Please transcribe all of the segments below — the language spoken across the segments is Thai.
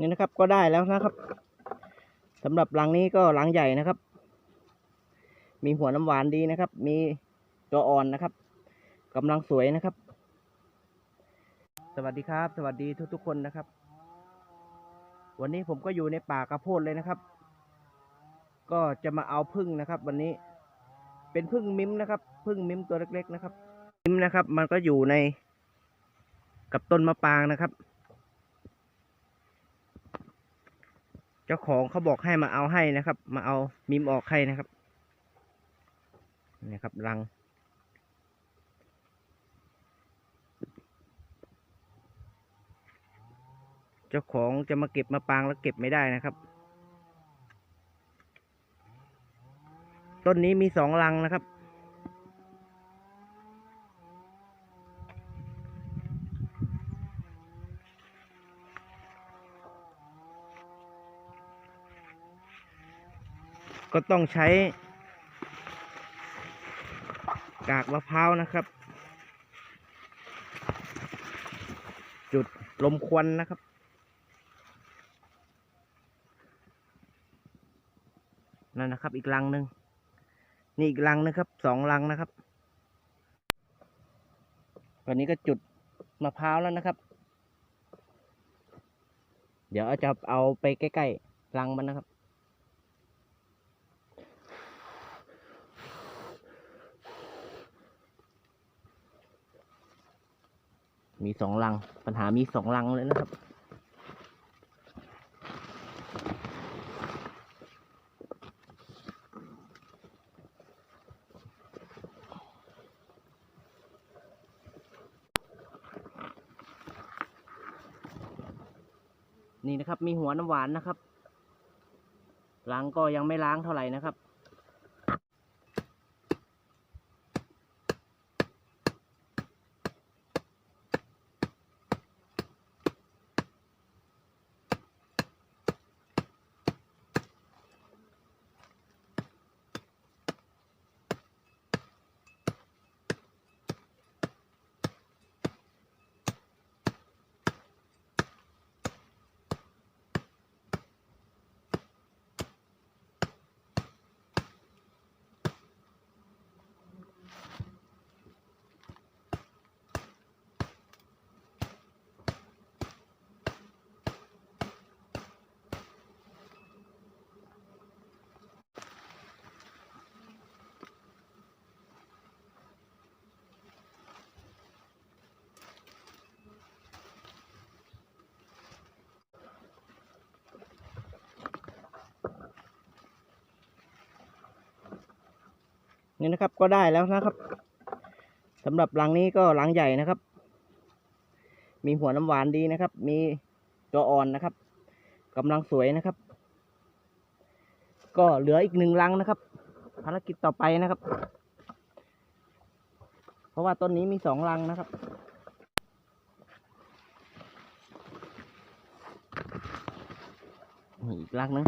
นี่นะครับก็ได้แล้วนะครับสำหรับรังนี้ก็รังใหญ่นะครับ มีหัวน้ำหวานดีนะครับ มีตัวอ่อนนะครับกำลังสวยนะครับ สวัสดีครับ สวัสดีทุกๆคนนะครับ วันนี้ผมก็อยู่ในป่ากระโพดเลยนะครับ ก็จะมาเอาพึ่งนะครับ วันนี้เป็นพึ่งมิ้มนะครับพึ่งมิ้มตัวเล็ก ๆ นะครับ มิ้มนะครับ มันก็อยู่ในกับต้นมะปรางนะครับ จ้าของเขาบอกให้มาเอาให้นะครับ มาเอามิมออกให้นะครับนี่ครับรัง เจ้าของจะมาเก็บมาปางแล้วเก็บไม่ได้นะครับ ต้นนี้มีสองรังนะครับ ก็ต้องใช้ กากมะพร้าวนะครับ จุดลมควันนะครับ นั่นนะครับอีกลังหนึ่งนี่อีกลังนะครับสองลังนะครับตอนนี้ก็จุดมะพร้าวแล้วนะครับ เดี๋ยวจะเอาไปใกล้ๆลังมันนะครับ มีสองลัง ปัญหามีสองลังเลยนะครับ นี่นะครับ มีหัวน้ำหวานนะครับล้างก็ยังไม่ล้างเท่าไหร่นะครับ นี่นะครับก็ได้แล้วนะครับสำหรับรังนี้ก็รังใหญ่นะครับ มีหัวน้ำหวานดีนะครับ มีตัวอ่อนนะครับกำลังสวยนะครับ ก็เหลืออีกหนึ่งรังนะครับ ภารกิจต่อไปนะครับ เพราะว่าต้นนี้มีสองรังนะครับมีอีกรังหนึง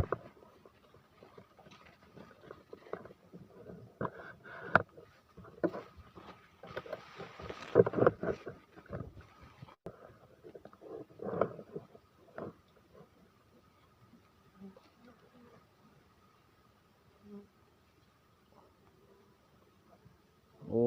โอ้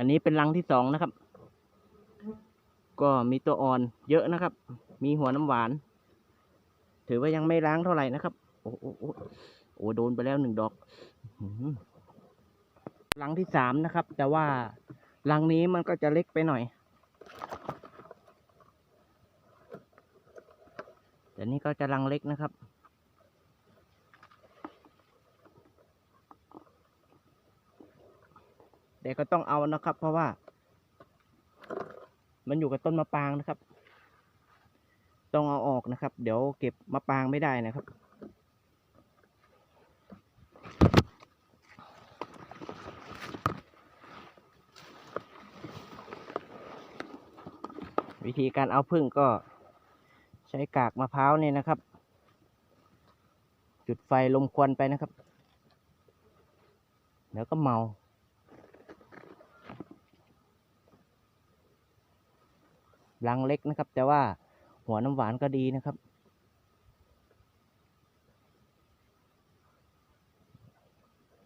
อันนี้เป็นรังที่สองนะครับ ก็มีตัวอ่อนเยอะนะครับ มีหัวน้ำหวาน ถือว่ายังไม่ล้างเท่าไหร่นะครับ โอ้โอ้โอ้โอ้โดนไปแล้วหนึ่งดอกรังที่สามนะครับ แต่ว่ารังนี้มันก็จะเล็กไปหน่อย แต่นี่ก็จะรังเล็กนะครับ แต่ก็ต้องเอานะครับ เพราะว่า มันอยู่กับต้นมะปรางนะครับ ต้องเอาออกนะครับ เดี๋ยวเก็บมะปรางไม่ได้นะครับวิธีการเอาพึ่งก็ใช้กากมะพร้าวเนี่ยนะครับ จุดไฟลมควันไปนะครับ แล้วก็เมา รังเล็กนะครับ แต่ว่าหัวน้ำหวานก็ดีนะครับ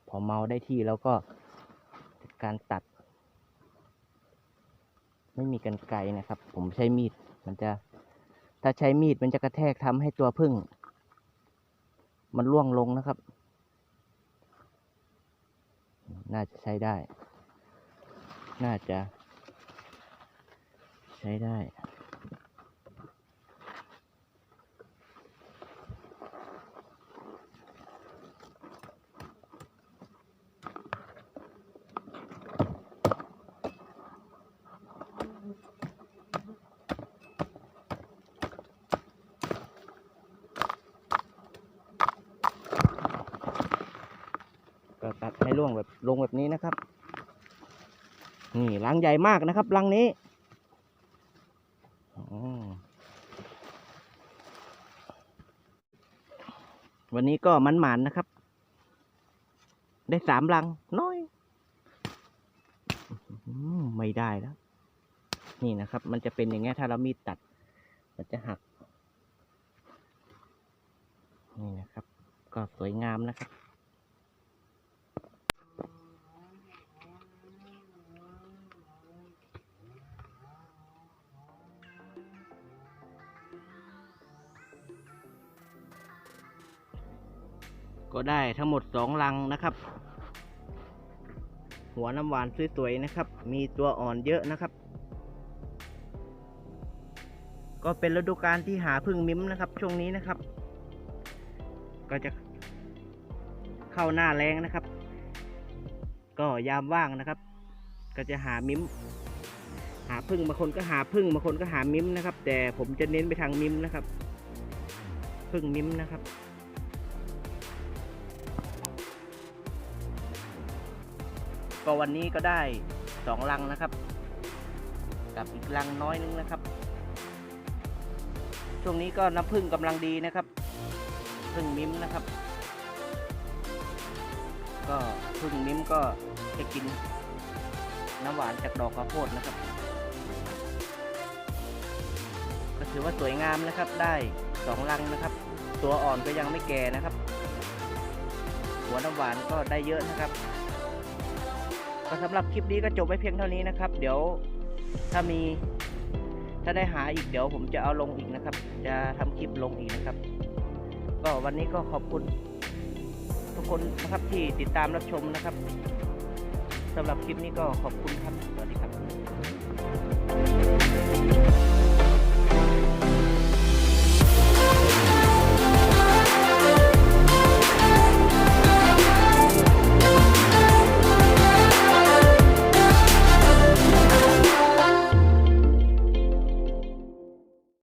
พอเมาได้ที่แล้วก็การตัด ไม่มีกันไกรนะครับ ผมใช้มีดมันจะ ถ้าใช้มีดมันจะกระแทกทำให้ตัวพึ่ง มันร่วงลงนะครับ น่าจะใช้ได้ น่าจะ ช้ได้ก็ตัดให้ล่วงแบบลงแบบนี้นะครับ นี่รังใหญ่มากนะครับรังนี้ วันนี้ก็มันหมานๆนะครับ ได้สามลังน้อย ไม่ได้แล้ว นี่นะครับ มันจะเป็นอย่างเงี้ยถ้าเรามีดตัด มันจะหัก นี่นะครับ ก็สวยงามนะครับ ก็ได้ทั้งหมดสองลังนะครับ หัวน้ำหวานสวยๆนะครับ มีตัวอ่อนเยอะนะครับ ก็เป็นฤดูกาลที่หาพึ่งมิ้มนะครับ ช่วงนี้นะครับ ก็จะเข้าหน้าแรงนะครับ ก็ยามว่างนะครับ ก็จะหามิ้ม หาพึ่งบางคนก็หาพึ่งบางคนก็หามิ้มนะครับ แต่ผมจะเน้นไปทางมิ้มนะครับ พึ่งมิ้มนะครับ ก็วันนี้ก็ได้สองลังนะครับ กับอีกลังน้อยนึงนะครับ ช่วงนี้ก็น้ำผึ้งกำลังดีนะครับผึ้งมิ้มนะครับ ก็ผึ้งมิ้มก็จะกินน้ำหวานจากดอกข้าวโพดนะครับก็ถือว่าสวยงามนะครับได้สองลังนะครับ ตัวอ่อนก็ยังไม่แก่นะครับ หัวน้ำหวานก็ได้เยอะนะครับ ก็สำหรับคลิปนี้ก็จบไว้เพียงเท่านี้นะครับ เดี๋ยวถ้ามีถ้าได้หาอีกเดี๋ยวผมจะเอาลงอีกนะครับ จะทำคลิปลงอีกนะครับ ก็วันนี้ก็ขอบคุณ ทุกคนนะครับที่ติดตามรับชมนะครับสำหรับคลิปนี้ก็ขอบคุณครับ สวัสดีครับ